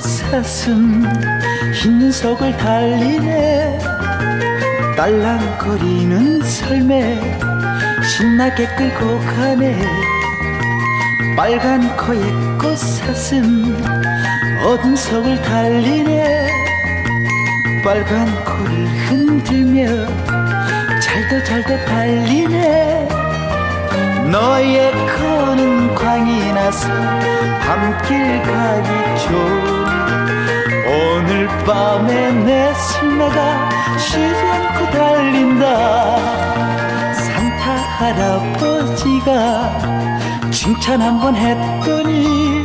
사슴 흰 속을 달리네. 딸랑거리는 설매 신나게 끌고 가네. 빨간 코에 꽃사슴 어둠 속을 달리네. 빨간 코를 흔들며 잘도 잘도 달리 밤길 가기 좋은. 오늘 밤에 내 술매가 쉬지 않고 달린다. 산타 할아버지가 칭찬 한번 했더니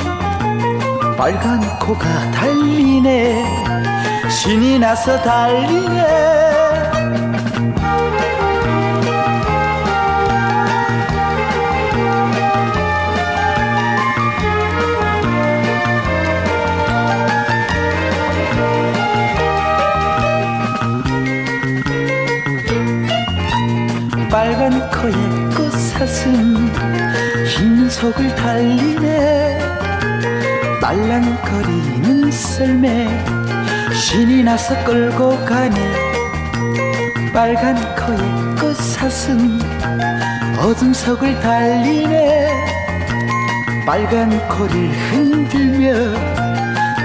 빨간 코가 달리네. 신이 나서 달리네 빨간 코에 꽃사슴 흰 속을 달리네. 말랑거리는 썰매 신이 나서 끌고 가네. 빨간 코에 꽃사슴 어둠 속을 달리네. 빨간 코를 흔들며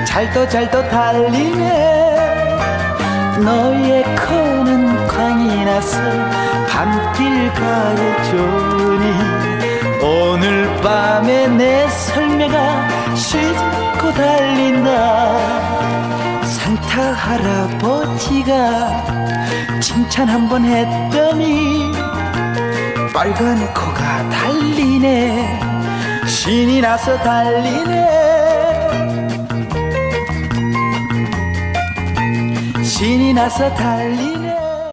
잘도 잘도 달리네. 너의 코는 나서 밤길 가야 좋으니. 오늘 밤에 내 설매가 않고 달린다. 산타 할아버지가 칭찬 한번 했더니 빨간 코가 달리네. 신이 나서 달리네. 신이 나서 달리네